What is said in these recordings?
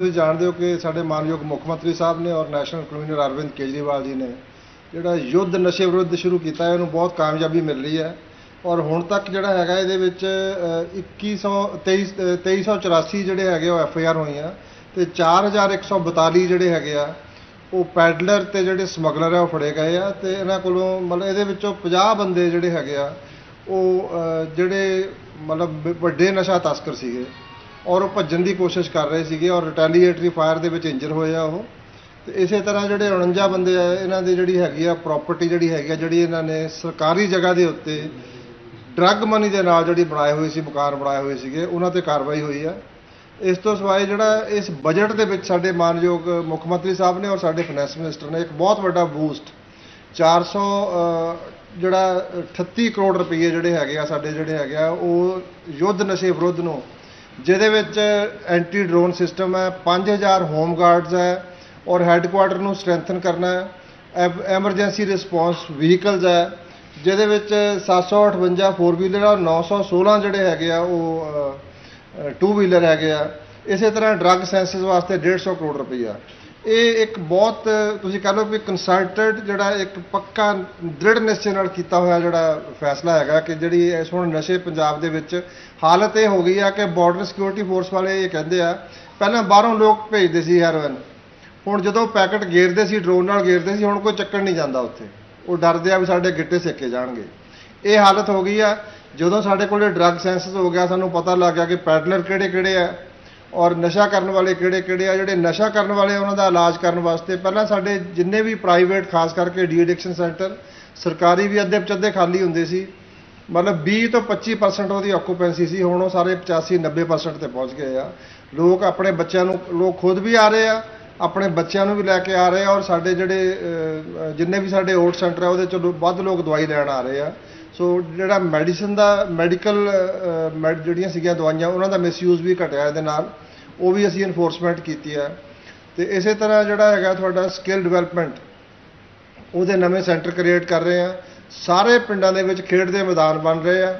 ਤੁਸੀਂ ਜਾਣਦੇ ਹੋ ਕਿ ਸਾਡੇ ਮਾਨਯੋਗ ਮੁੱਖ ਮੰਤਰੀ ਸਾਹਿਬ ਨੇ ਔਰ ਨੈਸ਼ਨਲ ਕਨਵੀਨਰ ਅਰਵਿੰਦ ਕੇਜਰੀਵਾਲ ਜੀ ਨੇ ਜਿਹੜਾ ਯੁੱਧ ਨਸ਼ੇ ਵਿਰੁੱਧ ਸ਼ੁਰੂ ਕੀਤਾ ਹੈ ਉਹਨੂੰ ਬਹੁਤ ਕਾਮਯਾਬੀ ਮਿਲ ਰਹੀ ਹੈ ਔਰ ਹੁਣ ਤੱਕ ਜਿਹੜਾ ਹੈਗਾ ਇਹਦੇ ਵਿੱਚ ਅ, 2123 ਅ, 2384 ਜਿਹੜੇ ਹੈਗੇ ਉਹ ਐਫ ਆਈ ਆਰ ਹੋਈਆਂ ਤੇ 4142 ਜਿਹੜੇ ਹੈਗੇ ਆ ਉਹ ਪੈਡਲਰ ਤੇ ਜਿਹੜੇ ਸਮਗਲਰ ਆ ਉਹ ਫੜੇ ਗਏ ਆ ਤੇ ਇਹਨਾਂ ਕੋਲੋਂ ਮਤਲਬ ਇਹਦੇ ਵਿੱਚੋਂ 50 ਬੰਦੇ ਜਿਹੜੇ ਹੈਗੇ ਆ ਉਹ ਜਿਹੜੇ ਮਤਲਬ ਵੱਡੇ ਨਸ਼ਾ ਤਸਕਰ ਸੀਗੇ। ਔਰ ਉਹ ਭੱਜਣ ਦੀ ਕੋਸ਼ਿਸ਼ ਕਰ ਰਹੇ ਸੀਗੇ ਔਰ ਰਿਟੈਲੀਏਟਰੀ ਫਾਇਰ ਦੇ ਵਿੱਚ ਇੰਜਰ ਹੋਏ ਆ ਉਹ। ਤੇ ਇਸੇ ਤਰ੍ਹਾਂ ਜਿਹੜੇ 49 ਬੰਦੇ ਆ ਇਹਨਾਂ ਦੀ ਜਿਹੜੀ ਹੈਗੀ ਆ ਪ੍ਰਾਪਰਟੀ ਜਿਹੜੀ ਹੈਗੀ ਆ ਜਿਹੜੀ ਇਹਨਾਂ ਨੇ ਸਰਕਾਰੀ ਜਗ੍ਹਾ ਦੇ ਉੱਤੇ ਡਰੱਗ ਮਨੀ ਦੇ ਨਾਲ ਜਿਹੜੀ ਬਣਾਏ ਹੋਏ ਸੀ ਮਕਾਨ ਬਣਾਏ ਹੋਏ ਸੀਗੇ ਉਹਨਾਂ ਤੇ ਕਾਰਵਾਈ ਹੋਈ ਆ। ਇਸ ਤੋਂ ਸਿਵਾਏ ਜਿਹੜਾ ਇਸ ਬਜਟ ਦੇ ਵਿੱਚ ਸਾਡੇ ਮਾਨਯੋਗ ਮੁੱਖ ਮੰਤਰੀ ਸਾਹਿਬ ਨੇ ਔਰ ਸਾਡੇ ਫਾਈਨੈਂਸ ਮਿਨਿਸਟਰ ਨੇ ਇੱਕ ਬਹੁਤ ਵੱਡਾ ਬੂਸਟ 400 ਅ, ਜਿਹੜਾ 38 ਕਰੋੜ ਰੁਪਏ ਜਿਹੜੇ ਹੈਗੇ ਆ ਸਾਡੇ ਜਿਹੜੇ ਹੈਗੇ ਆ ਉਹ ਯੁੱਧ ਨਸ਼ੇ ਵਿਰੁੱਧ ਨੂੰ ਜਿਹਦੇ ਵਿੱਚ ਐਂਟੀ ਡਰੋਨ ਸਿਸਟਮ ਹੈ 5000 ਹੋਮ ਗਾਰਡਸ ਹੈ ਔਰ ਹੈੱਡਕੁਆਟਰ ਨੂੰ ਸਟਰੈਂਥਨ ਕਰਨਾ ਹੈ। ਐਮਰਜੈਂਸੀ ਰਿਸਪੌਂਸ ਵਹੀਕਲਸ ਹੈ, ਜਿਹਦੇ ਵਿੱਚ 758 ਫੋਰ ਵੀਲਰ ਔਰ 916 ਜਿਹੜੇ ਹੈਗੇ ਆ, ਉਹ ਟੂ ਵੀਲਰ ਹੈਗੇ ਆ। ਇਸੇ ਤਰ੍ਹਾਂ ਡਰੱਗ ਸੈਂਸਿਸ ਵਾਸਤੇ 150 ਕਰੋੜ ਰੁਪਈਆ। ਇਹ ਇੱਕ ਬਹੁਤ, ਤੁਸੀਂ ਕਹ ਲਓ ਵੀ ਕੰਸਲਟਡ ਜਿਹੜਾ ਇੱਕ ਪੱਕਾ ਦ੍ਰਿੜ ਨਿਸ਼ਚੇ ਨਾਲ ਕੀਤਾ ਹੋਇਆ ਜਿਹੜਾ ਫੈਸਲਾ ਹੈਗਾ ਕਿ ਜਿਹੜੀ ਇਸ ਹੁਣ ਨਸ਼ੇ ਪੰਜਾਬ ਦੇ ਵਿੱਚ ਹਾਲਤ ਇਹ ਹੋ ਗਈ ਆ ਕਿ ਬਾਰਡਰ ਸਿਕਿਉਰਿਟੀ ਫੋਰਸ ਵਾਲੇ ਇਹ ਕਹਿੰਦੇ ਆ, ਪਹਿਲਾਂ ਬਾਹਰੋਂ ਲੋਕ ਭੇਜਦੇ ਸੀ ਹੈਰੋਇਨ ਹੁਣ ਜਦੋਂ ਪੈਕਟ ਗੇਰਦੇ ਸੀ ਡਰੋਨ ਨਾਲ ਗੇਰਦੇ ਸੀ, ਹੁਣ ਕੋਈ ਚੱਕਣ ਨਹੀਂ ਜਾਂਦਾ ਉੱਥੇ। ਉਹ ਡਰਦੇ ਆ ਵੀ ਸਾਡੇ ਗਿੱਟੇ ਸੇਕੇ ਜਾਣਗੇ। ਇਹ ਹਾਲਤ ਹੋ ਗਈ ਆ, ਜਦੋਂ ਸਾਡੇ ਕੋਲੇ ਡਰੱਗ ਸੈਂਸਸ ਹੋ ਗਿਆ, ਸਾਨੂੰ ਪਤਾ ਲੱਗ ਗਿਆ ਕਿ ਪੈਡਲਰ ਕਿਹੜੇ ਕਿਹੜੇ ਆ। ਔਰ ਨਸ਼ਾ ਕਰਨ ਵਾਲੇ ਕਿਹੜੇ ਕਿਹੜੇ ਆ, ਜਿਹੜੇ ਨਸ਼ਾ ਕਰਨ ਵਾਲੇ ਉਹਨਾਂ ਦਾ ਇਲਾਜ ਕਰਨ ਵਾਸਤੇ ਪਹਿਲਾਂ ਸਾਡੇ ਜਿੰਨੇ ਵੀ ਪ੍ਰਾਈਵੇਟ ਖਾਸ ਕਰਕੇ ਡੀ ਐਡਿਕਸ਼ਨ ਸੈਂਟਰ, ਸਰਕਾਰੀ ਵੀ ਅੱਧੇ ਪਚੱਧੇ ਖਾਲੀ ਹੁੰਦੇ ਸੀ। ਮਤਲਬ 20 ਤੋਂ 25% ਉਹਦੀ ਆਕੂਪੈਂਸੀ ਸੀ, ਹੁਣ ਉਹ ਸਾਰੇ 85 90% ਤੇ ਪਹੁੰਚ ਗਏ ਆ। ਲੋਕ ਆਪਣੇ ਬੱਚਿਆਂ ਨੂੰ, ਲੋਕ ਖੁਦ ਵੀ ਆ ਰਹੇ ਆ, ਆਪਣੇ ਬੱਚਿਆਂ ਨੂੰ ਵੀ ਲੈ ਕੇ ਆ ਰਹੇ ਆ, ਔਰ ਸਾਡੇ ਜਿਹੜੇ ਜਿੰਨੇ ਵੀ ਸਾਡੇ ਓਟ ਸੈਂਟਰ ਆ, ਉਹਦੇ ਚੋਂ ਵੱਧ ਲੋਕ ਦਵਾਈ ਲੈਣ ਆ ਰਹੇ ਆ। ਸੋ ਜਿਹੜਾ ਮੈਡੀਸਨ ਦਾ ਮੈਡੀਕਲ ਜਿਹੜੀਆਂ ਸੀਗੀਆਂ ਦਵਾਈਆਂ, ਉਹਨਾਂ ਦਾ ਮਿਸਯੂਜ਼ ਵੀ ਘਟਿਆ ਇਹਦੇ ਨਾਲ। ਉਹ ਵੀ ਅਸੀਂ ਇਨਫੋਰਸਮੈਂਟ ਕੀਤੀ ਹੈ ਤੇ ਇਸੇ ਤਰ੍ਹਾਂ ਜਿਹੜਾ ਹੈਗਾ ਤੁਹਾਡਾ ਸਕਿੱਲ ਡਿਵੈਲਪਮੈਂਟ ਉਹਦੇ ਨਵੇਂ ਸੈਂਟਰ ਕ੍ਰੀਏਟ ਕਰ ਰਹੇ ਆ। ਸਾਰੇ ਪਿੰਡਾਂ ਦੇ ਵਿੱਚ ਖੇਡ ਦੇ ਮੈਦਾਨ ਬਣ ਰਹੇ ਆ,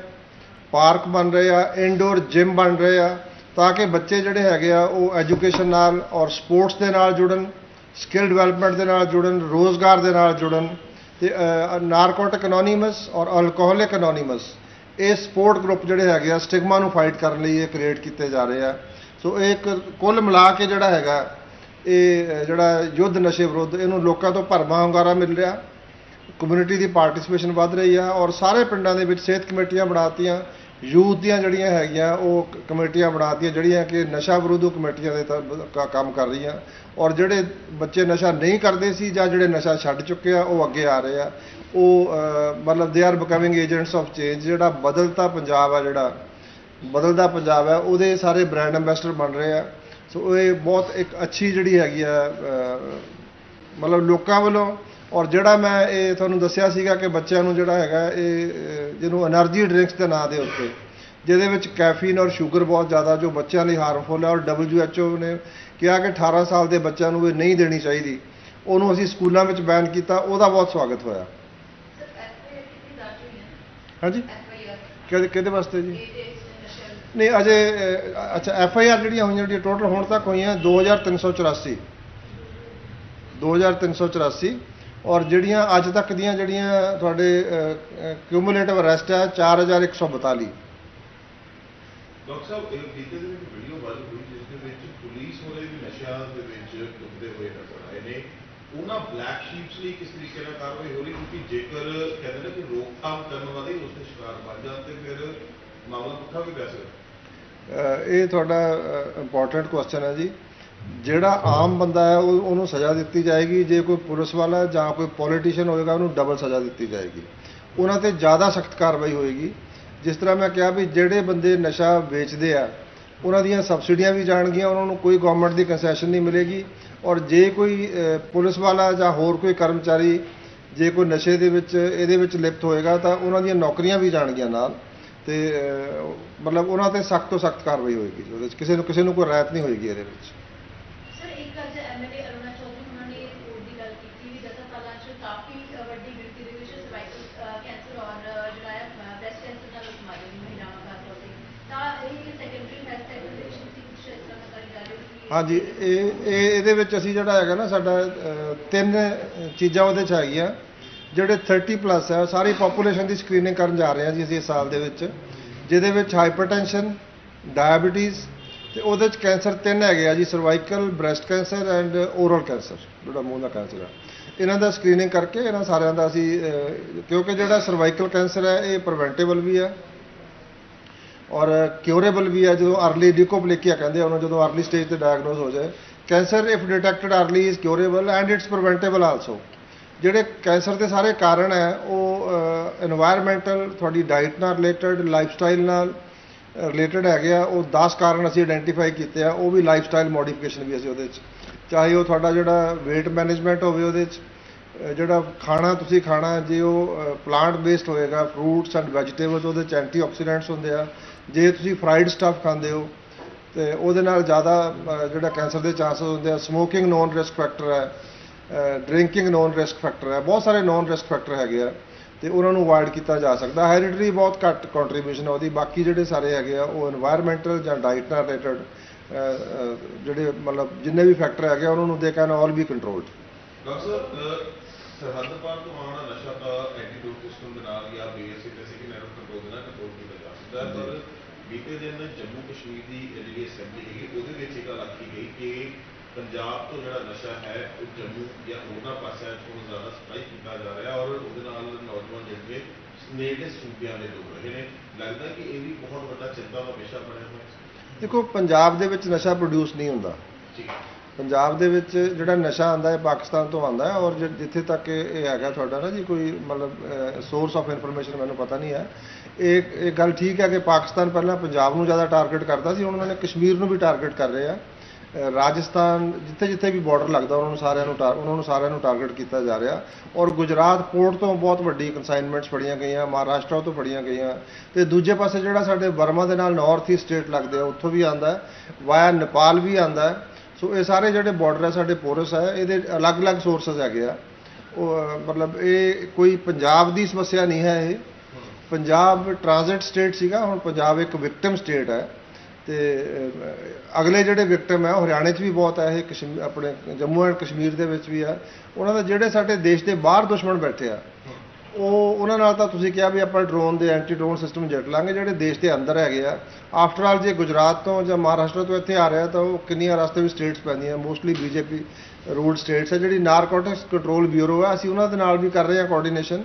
ਪਾਰਕ ਬਣ ਰਹੇ ਆ ਇਨਡੋਰ ਜਿਮ ਬਣ ਰਹੇ ਆ, ਤਾਂ ਕਿ ਬੱਚੇ ਜਿਹੜੇ ਹੈਗੇ ਆ, ਉਹ ਐਜੂਕੇਸ਼ਨ ਨਾਲ ਔਰ ਸਪੋਰਟਸ ਦੇ ਨਾਲ ਜੁੜਨ ਸਕਿੱਲ ਡਿਵੈਲਪਮੈਂਟ ਦੇ ਨਾਲ ਜੁੜਨ, ਰੋਜ਼ਗਾਰ ਦੇ ਨਾਲ ਜੁੜਨ ਤੇ ਨਾਰਕੋਟਿਕ ਅਨੋਨੀਮਸ ਔਰ ਅਲਕੋਹਲਿਕ ਅਨੋਨੀਮਸ ਇਹ ਸਪੋਰਟ ਗਰੁੱਪ ਜਿਹੜੇ ਹੈਗੇ ਆ ਸਟਿਗਮਾ ਨੂੰ ਫਾਈਟ ਕਰਨ ਲਈ ਇਹ ਕ੍ਰੀਏਟ ਕੀਤੇ ਜਾ ਰਹੇ ਆ। ਸੋ ਇਹ ਇੱਕ ਕੁੱਲ ਮਿਲਾ ਕੇ ਜਿਹੜਾ ਹੈਗਾ, ਇਹ ਜਿਹੜਾ ਯੁੱਧ ਨਸ਼ੇ ਵਿਰੁੱਧ, ਇਹਨੂੰ ਲੋਕਾਂ ਤੋਂ ਭਰਵਾਂ ਹੁੰਗਾਰਾ ਮਿਲ ਰਿਹਾ। ਕਮਿਊਨਿਟੀ ਦੀ ਪਾਰਟਿਸਿਪੇਸ਼ਨ ਵੱਧ ਰਹੀ ਆ ਔਰ ਸਾਰੇ ਪਿੰਡਾਂ ਦੇ ਵਿੱਚ ਸਿਹਤ ਕਮੇਟੀਆਂ ਬਣਾਤੀਆਂ, ਯੂਥ ਦੀਆਂ ਜਿਹੜੀਆਂ ਹੈਗੀਆਂ, ਉਹ ਕਮੇਟੀਆਂ ਬਣਾਤੀਆਂ, ਜਿਹੜੀਆਂ ਕਿ ਨਸ਼ਾ ਵਿਰੁੱਧ ਕਮੇਟੀਆਂ ਦੇ ਕੰਮ ਕਰ ਰਹੀਆਂ। ਔਰ ਜਿਹੜੇ ਬੱਚੇ ਨਸ਼ਾ ਨਹੀਂ ਕਰਦੇ ਸੀ ਜਾਂ ਜਿਹੜੇ ਨਸ਼ਾ ਛੱਡ ਚੁੱਕੇ ਆ, ਉਹ ਅੱਗੇ ਆ ਰਹੇ ਆ। ਉਹ ਮਤਲਬ they are becoming agents of change ਜਿਹੜਾ ਬਦਲਤਾ ਪੰਜਾਬ ਆ ਜਿਹੜਾ ਬਦਲਦਾ ਪੰਜਾਬ ਹੈ ਉਹਦੇ ਸਾਰੇ ਬ੍ਰਾਂਡ ਐਮਬੈਸਡਰ ਬਣ ਰਹੇ ਆ। ਸੋ ਇਹ ਬਹੁਤ ਇੱਕ ਅੱਛੀ ਜਿਹੜੀ ਹੈਗੀ ਆ ਮਤਲਬ ਲੋਕਾਂ ਵੱਲੋਂ ਔਰ ਜਿਹੜਾ ਮੈਂ ਇਹ ਤੁਹਾਨੂੰ ਦੱਸਿਆ ਸੀਗਾ ਕਿ ਬੱਚਿਆਂ ਨੂੰ ਜਿਹੜਾ ਹੈਗਾ ਇਹ ਜਿਹਨੂੰ એનર્ਜੀ ਡਰਿੰਕਸ ਦੇ ਨਾਂ ਦੇ ਉੱਤੇ ਜਿਹਦੇ ਵਿੱਚ ਕੈਫੀਨ ਔਰ ਸ਼ੂਗਰ ਬਹੁਤ ਜ਼ਿਆਦਾ ਜੋ ਬੱਚਿਆਂ ਲਈ ਹਾਰਮਫੁਲ ਹੈ ਔਰ WHO ਨੇ ਕਿਹਾ ਕਿ 18 ਸਾਲ ਦੇ ਬੱਚਿਆਂ ਨੂੰ ਇਹ ਨਹੀਂ ਦੇਣੀ ਚਾਹੀਦੀ। ਉਹਨੂੰ ਅਸੀਂ ਸਕੂਲਾਂ ਵਿੱਚ ਬੈਨ ਕੀਤਾ ਉਹਦਾ ਬਹੁਤ ਸਵਾਗਤ ਹੋਇਆ। ਹਾਂਜੀ? ਕਿਹਦੇ ਵਾਸਤੇ ਜੀ? ਨਹੀਂ, ਅਜੇ ਅੱਛਾ, ਐਫ ਆਈ ਆਰ ਜਿਹੜੀਆਂ ਹੋਈਆਂ, ਜਿਹੜੀਆਂ ਟੋਟਲ ਹੁਣ ਤੱਕ ਹੋਈਆਂ 2384 2384 ਔਰ ਜਿਹੜੀਆਂ ਅੱਜ ਤੱਕ ਦੀਆਂ ਜਿਹੜੀਆਂ ਤੁਹਾਡੇ ਕਿਊਮੂਲੇਟਿਵ ਅਰੈਸਟ ਹੈ 4142 ਡਾਕਟਰ ਸਾਹਿਬ, ਇਹ ਬੀਤੇ ਦਿਨ ਇੱਕ ਵੀਡੀਓ ਵਾਇਰਲ ਹੋਈ, ਜਿਸ ਦੇ ਵਿੱਚ ਪੁਲਿਸ ਵਾਲੇ ਵੀ ਨਸ਼ਿਆਂ ਦੇ ਵਿੱਚ ਡੁੱਬਦੇ ਹੋਏ ਨਜ਼ਰ ਆਏ ਨੇ। ਉਹਨਾਂ ਬਲੈਕ ਸ਼ੀਪਸ ਲਈ ਕਿਸ ਤਰੀਕੇ ਨਾਲ ਕਾਰਵਾਈ ਹੋ ਰਹੀ, ਕਿਉਂਕਿ ਜੇਕਰ ਕਹਿੰਦੇ ਨੇ ਕਿ ਰੋਕਥਾਮ ਕਰਨ ਵਾਲੇ ਉਸ ਦੇ ਸ਼ਿਕਾਰ ਬਣ ਜਾਣ ਫਿਰ ਮਾਮਲਾ ਪੁੱਠਾ ਵੀ ਪੈ ਸਕਦਾ। ਇਹ ਤੁਹਾਡਾ ਇੰਪੋਰਟੈਂਟ ਕੁਐਸਚਨ ਹੈ ਜੀ। ਜਿਹੜਾ ਆਮ ਬੰਦਾ ਹੈ, ਉਹ, ਉਹਨੂੰ ਸਜ਼ਾ ਦਿੱਤੀ ਜਾਏਗੀ। ਜੇ ਕੋਈ ਪੁਲਿਸ ਵਾਲਾ ਜਾਂ ਕੋਈ ਪੋਲੀਟੀਸ਼ੀਅਨ ਹੋਏਗਾ, ਉਹਨੂੰ ਡਬਲ ਸਜ਼ਾ ਦਿੱਤੀ ਜਾਏਗੀ। ਉਹਨਾਂ ਤੇ ਜ਼ਿਆਦਾ ਸਖਤ ਕਾਰਵਾਈ ਹੋਏਗੀ। ਜਿਸ ਤਰ੍ਹਾਂ ਮੈਂ ਕਿਹਾ ਵੀ ਜਿਹੜੇ ਬੰਦੇ ਨਸ਼ਾ ਵੇਚਦੇ ਆ, ਉਹਨਾਂ ਦੀਆਂ ਸਬਸਿਡੀਆਂ ਵੀ ਜਾਣਗੀਆਂ, ਉਹਨਾਂ ਨੂੰ ਕੋਈ ਗਵਰਨਮੈਂਟ ਦੀ ਕੰਸੈਸ਼ਨ ਨਹੀਂ ਮਿਲੇਗੀ। ਔਰ ਜੇ ਕੋਈ ਪੁਲਿਸ ਵਾਲਾ ਜਾਂ ਹੋਰ ਕੋਈ ਕਰਮਚਾਰੀ ਜੇ ਕੋਈ ਨਸ਼ੇ ਦੇ ਵਿੱਚ, ਇਹਦੇ ਵਿੱਚ ਲਿਪਤ ਹੋਏਗਾ, ਤਾਂ ਉਹਨਾਂ ਦੀਆਂ ਨੌਕਰੀਆਂ ਵੀ ਜਾਣਗੀਆਂ ਨਾਲ। ਤੇ ਮਤਲਬ ਉਹਨਾਂ ਤੇ ਸਖਤ ਤੋਂ ਸਖਤ ਕਾਰਵਾਈ ਹੋਏਗੀ ਉਹਦੇ ਵਿੱਚ ਕਿਸੇ ਨੂੰ ਕਿਸੇ ਨੂੰ ਕੋਈ ਰਾਇਤ ਨਹੀਂ ਹੋਏਗੀ ਇਹਦੇ ਵਿੱਚ। ਸਰ ਇੱਕ ਅੱਜ ਐਮਐਲਏ ਅਰੁਣਾ ਚੌਧਰੀ ਉਹਨਾਂ ਨੇ ਰਿਪੋਰਟ ਦੀ ਗੱਲ ਕੀਤੀ ਵੀ ਦਸਾਂ ਸਾਲਾਂ 'ਚ ਕਾਫੀ ਅ, ਵੱਡੀ ਗਿਣਤੀ ਦੇ ਵਿੱਚ ਸਰਵਾਈਕਲ ਕੈਂਸਰ ਔਰ ਅ, ਜਿਹੜਾ ਹੈ ਬ੍ਰੈਸਟ ਕੈਂਸਰ ਨਾਲ ਬਿਮਾਰੀ ਦੀ ਮਹਿਲਾਵਾਂ ਖਾਸ ਤੌਰ ਤੇ। ਤਾਂ ਇਹ ਸੈਕੰਡਰੀ ਹੈਲਥ ਸੈਕਟਰ ਦੇ ਵਿੱਚ ਤੁਸੀਂ ਕੁਝ ਇਸ ਤਰ੍ਹਾਂ ਦਾ ਕਰ ਰਹੇ ਹੋ ਕਿ ਹਾਂਜੀ ਇਹ ਇਹ ਇਹਦੇ ਵਿੱਚ ਅਸੀਂ ਜਿਹੜਾ ਹੈਗਾ ਨਾ ਸਾਡਾ ਤਿੰਨ ਚੀਜ਼ਾਂ ਉਹਦੇ ਚ ਹੈਗੀਆਂ। ਜਿਹੜੇ 30 ਪਲੱਸ ਹੈ, ਸਾਰੀ ਪੋਪੂਲੇਸ਼ਨ ਦੀ ਸਕਰੀਨਿੰਗ ਕਰਨ ਜਾ ਰਹੇ ਹਾਂ ਜੀ ਅਸੀਂ ਇਸ ਸਾਲ ਦੇ ਵਿੱਚ, ਜਿਹਦੇ ਵਿੱਚ ਹਾਈਪਰਟੈਂਸ਼ਨ ਡਾਇਬੀਟੀਜ਼ ਤੇ ਉਹਦੇ ਚ ਕੈਂਸਰ ਤਿੰਨ ਹੈਗੇ ਆ ਜੀ cervical breast cancer and oral cancer ਜਿਹੜਾ ਮੂੰਹ ਦਾ ਕੈਂਸਰ ਹੈ ਇਹਨਾਂ ਦਾ ਸਕਰੀਨਿੰਗ ਕਰਕੇ ਇਹਨਾਂ ਸਾਰਿਆਂ ਦਾ ਅਸੀਂ ਕਿਉਂਕਿ ਜਿਹੜਾ ਸਰਵਾਈਕਲ ਕੈਂਸਰ ਹੈ, ਇਹ ਪ੍ਰੀਵੈਂਟੇਬਲ ਵੀ ਹੈ ਔਰ ਕਿਉਰੇਬਲ ਵੀ ਹੈ, ਜਦੋਂ ਅਰਲੀ ਡਿਕੋਪਲੇਕੀਆ ਕਹਿੰਦੇ ਆ ਉਹਨੂੰ, ਜਦੋਂ ਅਰਲੀ ਸਟੇਜ ਤੇ ਡਾਇਗਨੋਸ ਹੋ ਜਾਏ। Cancer if detected early is curable and it's preventable also ਜਿਹੜੇ ਕੈਂਸਰ ਦੇ ਸਾਰੇ ਕਾਰਨ ਹੈ, ਉਹ এনवायरमेंटल ਤੁਹਾਡੀ ਡਾਈਟ ਨਾਲ ਰਿਲੇਟਡ ਲਾਈਫ ਸਟਾਈਲ ਨਾਲ ਰਿਲੇਟਡ ਹੈਗੇ ਆ, ਉਹ 10 ਕਾਰਨ ਅਸੀਂ ਆਈਡੈਂਟੀਫਾਈ ਕੀਤੇ ਆ, ਉਹ ਵੀ ਲਾਈਫ ਸਟਾਈਲ ਮੋਡੀਫਿਕੇਸ਼ਨ ਵੀ ਅਸੀਂ ਉਹਦੇ ਵਿੱਚ। ਚਾਹੇ ਉਹ ਤੁਹਾਡਾ ਜਿਹੜਾ weight ਮੈਨੇਜਮੈਂਟ ਹੋਵੇ ਉਹਦੇ ਵਿੱਚ ਜਿਹੜਾ ਖਾਣਾ ਤੁਸੀਂ ਖਾਣਾ, ਜੇ ਉਹ ਪਲਾਂਟ ਬੇਸਡ ਹੋਏਗਾ ਫਰੂਟਸ ਐਂਡ ਵੈਜੀਟੇਬਲਸ ਉਹਦੇ ਚ ਐਂਟੀ ਆਕਸੀਡੈਂਟਸ ਹੁੰਦੇ ਆ। ਜੇ ਤੁਸੀਂ ਫਰਾਈਡ ਸਟਫ ਖਾਂਦੇ ਹੋ, ਤੇ ਉਹਦੇ ਨਾਲ ਜ਼ਿਆਦਾ ਜਿਹੜਾ ਕੈਂਸਰ ਦੇ ਚਾਂਸਸ ਹੁੰਦੇ ਆ ਸਮੋਕਿੰਗ ਨੋਨ ਰਿਸਕ ਫੈਕਟਰ ਹੈ। ਡਰਿੰਕਿੰਗ ਨੋਨ ਰਿਸਕ ਫੈਕਟਰ ਹੈ। ਬਹੁਤ ਸਾਰੇ ਨੋਨ ਰਿਸਕ ਫੈਕਟਰ ਹੈਗੇ ਆ ਤੇ ਉਹਨਾਂ ਨੂੰ ਅਵਾਇਡ ਕੀਤਾ ਜਾ ਸਕਦਾ। ਹੈਰੀਟਰੀ ਬਹੁਤ ਘੱਟ ਕੰਟਰੀਬਿਊਸ਼ਨ ਉਹਦੀ। ਬਾਕੀ ਜਿਹੜੇ ਸਾਰੇ ਹੈਗੇ ਆ, ਉਹ এনवायरमेंटਲ ਜਾਂ ਡਾਈਟ ਨਾਲ ਰਿਲੇਟਡ ਜਿਹੜੇ ਮਤਲਬ ਜਿੰਨੇ ਵੀ ਫੈਕਟਰ ਹੈਗੇ ਉਹਨਾਂ ਨੂੰ they can all be controlled doctor control ਬੀਤੇ ਦਿਨ ਜੰਮੂ ਕਸ਼ਮੀਰ ਦੀ ਜਿਹੜੀ ਅਸੈਂਬਲੀ ਹੈਗੀ, ਉਹਦੇ ਵਿੱਚ ਇੱਕ ਗੱਲ ਆਖੀ ਗਈ ਕਿ ਪੰਜਾਬ ਤੋਂ ਜਿਹੜਾ ਨਸ਼ਾ ਹੈ ਉਹ ਜੰਮੂ ਜਾਂ ਹੋਰਨਾਂ ਪਾਸਿਆਂ ਤੋਂ ਜ਼ਿਆਦਾ ਸਪਲਾਈ ਕੀਤਾ ਜਾ ਰਿਹਾ ਔਰ ਉਹਦੇ ਨਾਲ ਨੌਜਵਾਨ ਜਿਹੜੇ ਨੇੜੇ ਸੂਬਿਆਂ ਦੇ ਲੋਕ ਰਹੇ ਨੇ। ਲੱਗਦਾ ਕਿ ਇਹ ਵੀ ਬਹੁਤ ਵੱਡਾ ਚਿੰਤਾ ਦਾ ਵਿਸ਼ਾ ਬਣਿਆ ਹੋਇਆ ਹੈ। ਦੇਖੋ ਪੰਜਾਬ ਦੇ ਵਿੱਚ ਨਸ਼ਾ ਪ੍ਰੋਡਿਊਸ ਨਹੀਂ ਹੁੰਦਾ। ਪੰਜਾਬ ਦੇ ਵਿੱਚ ਜਿਹੜਾ ਨਸ਼ਾ ਆਂਦਾ ਹੈ ਪਾਕਿਸਤਾਨ ਤੋਂ ਆਂਦਾ ਹੈ ਔਰ ਜਿੱਥੇ ਤੱਕ ਇਹ ਹੈਗਾ ਤੁਹਾਡਾ ਨਾ ਜੀ ਕੋਈ ਮਤਲਬ ਸੋਰਸ ਆਫ ਇਨਫੋਰਮੇਸ਼ਨ ਮੈਨੂੰ ਪਤਾ ਨਹੀਂ ਹੈ। ਇਹ ਇਹ ਗੱਲ ਠੀਕ ਹੈ ਕਿ ਪਾਕਿਸਤਾਨ ਪਹਿਲਾਂ ਪੰਜਾਬ ਨੂੰ ਜ਼ਿਆਦਾ ਟਾਰਗੇਟ ਕਰਦਾ ਸੀ ਹੁਣ ਉਹਨਾਂ ਨੇ ਕਸ਼ਮੀਰ ਨੂੰ ਵੀ ਟਾਰਗੇਟ ਕਰ ਰਹੇ ਆ। ਰਾਜਸਥਾਨ ਜਿੱਥੇ ਜਿੱਥੇ ਵੀ ਬਾਰਡਰ ਲੱਗਦਾ, ਉਹਨਾਂ ਨੂੰ ਸਾਰਿਆਂ ਨੂੰ ਟਾਰ- ਉਹਨਾਂ ਨੂੰ ਸਾਰਿਆਂ ਨੂੰ ਟਾਰਗੇਟ ਕੀਤਾ ਜਾ ਰਿਹਾ। ਔਰ ਗੁਜਰਾਤ ਪੋਰਟ ਤੋਂ ਬਹੁਤ ਵੱਡੀ ਕਨਸਾਈਨਮੈਂਟਸ ਫੜੀਆਂ ਗਈਆਂ, ਮਹਾਰਾਸ਼ਟਰ ਤੋਂ ਫੜੀਆਂ ਗਈਆਂ। ਤੇ ਦੂਜੇ ਪਾਸੇ ਜਿਹੜਾ ਸਾਡੇ ਬਰਮਾ ਦੇ ਨਾਲ ਨਾਰਥ ਈਸਟ ਸਟੇਟ ਲੱਗਦੇ ਆ, ਉੱਥੋਂ ਵੀ ਆਂਦਾ ਵਾਇਆ ਨੇਪਾਲ ਵੀ ਆਂਦਾ ਸੋ ਇਹ ਸਾਰੇ ਜਿਹੜੇ ਬਾਰਡਰ ਹੈ, ਸਾਡੇ ਪੋਰਸ ਹੈ, ਇਹਦੇ ਅਲੱਗ-ਅਲੱਗ ਸੋਰਸਸ ਹੈਗੇ ਆ। ਉਹ ਮਤਲਬ ਇਹ ਕੋਈ ਪੰਜਾਬ ਦੀ ਸਮੱਸਿਆ ਨਹੀਂ ਹੈ ਇਹ। ਪੰਜਾਬ ਟ੍ਰਾਂਜ਼ਿਟ ਸਟੇਟ ਸੀਗਾ, ਹੁਣ ਪੰਜਾਬ ਇੱਕ ਵਿਕਟਮ ਸਟੇਟ ਹੈ। ਤੇ ਅਗਲੇ ਜਿਹੜੇ ਵਿਕਟਮ ਹੈ, ਉਹ ਹਰਿਆਣੇ 'ਚ ਵੀ ਬਹੁਤ ਹੈ, ਇਹ ਕਸ਼ਮੀਰ ਆਪਣੇ ਜੰਮੂ ਐਂਡ ਕਸ਼ਮੀਰ ਦੇ ਵਿੱਚ ਵੀ ਹੈ। ਉਹਨਾਂ ਦਾ ਜਿਹੜੇ ਸਾਡੇ ਦੇਸ਼ ਦੇ ਬਾਹਰ ਦੁਸ਼ਮਣ ਬੈਠੇ ਆ, ਉਹ, ਉਹਨਾਂ ਨਾਲ ਤਾਂ ਤੁਸੀਂ ਕਿਹਾ ਵੀ ਆਪਾਂ ਡਰੋਨ ਦੇ ਐਂਟੀ ਡਰੋਨ ਸਿਸਟਮ ਜੱਟ ਲਾਂਗੇ, ਜਿਹੜੇ ਦੇਸ਼ ਦੇ ਅੰਦਰ ਹੈਗੇ ਆ। ਆਫਟਰ ਆਲ ਜੇ ਗੁਜਰਾਤ ਤੋਂ ਜਾਂ ਮਹਾਰਾਸ਼ਟਰ ਤੋਂ ਇੱਥੇ ਆ ਰਿਹਾ ਤਾਂ ਉਹ ਕਿੰਨੀਆਂ ਰਸਤੇ ਵੀ ਸਟੇਟਸ ਪੈਂਦੀਆਂ ਮੋਸਟਲੀ ਬੀਜੇਪੀ ਰੂਲਡ ਸਟੇਟਸ ਹੈ ਜਿਹੜੀ ਨਾਰਕੋਟਿਕਸ ਕੰਟਰੋਲ ਬਿਊਰੋ ਹੈ ਅਸੀਂ ਉਹਨਾਂ ਦੇ ਨਾਲ ਵੀ ਕਰ ਰਹੇ ਹਾਂ ਕੋਆਰਡੀਨੇਸ਼ਨ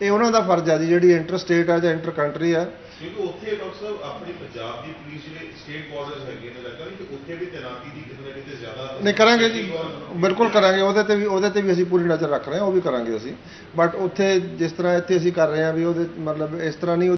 ਇਹ ਉਹਨਾਂ ਦਾ ਫਰਜ਼ ਹੈ ਜੀ ਜਿਹੜੀ ਇੰਟਰ ਸਟੇਟ ਹੈ ਜਾਂ ਇੰਟਰ ਕੰਟਰੀ ਹੈ ਕਿਉਂਕਿ ਉੱਥੇ ਡਾਕਟਰ ਸਾਹਿਬ ਆਪਣੀ ਪੰਜਾਬ ਦੀ ਪੁਲਿਸ ਜਿਹੜੇ ਸਟੇਟ ਬਾਰਡਰਸ ਹੈਗੇ ਨੇ ਨਹੀਂ ਕਿ ਉੱਥੇ ਵੀ ਤੈਨਾਤੀ ਦੀ ਕਿਤੇ ਨਾ ਕਿਤੇ ਜ਼ਿਆਦਾ ਨਹੀਂ ਕਰਾਂਗੇ ਜੀ। ਬਿਲਕੁਲ ਕਰਾਂਗੇ ਉਹਦੇ ਤੇ ਵੀ ਉਹਦੇ ਤੇ ਵੀ ਅਸੀਂ ਪੂਰੀ ਨਜ਼ਰ ਰੱਖ ਰਹੇ ਹਾਂ ਉਹ ਵੀ ਕਰਾਂਗੇ ਅਸੀਂ। ਬਟ ਉੱਥੇ ਜਿਸ ਤਰ੍ਹਾਂ ਇੱਥੇ ਅਸੀਂ ਕਰ ਰਹੇ ਹਾਂ ਵੀ ਉਹਦੇ ਮਤਲਬ ਇਸ ਤਰ੍ਹਾਂ ਨਹੀਂ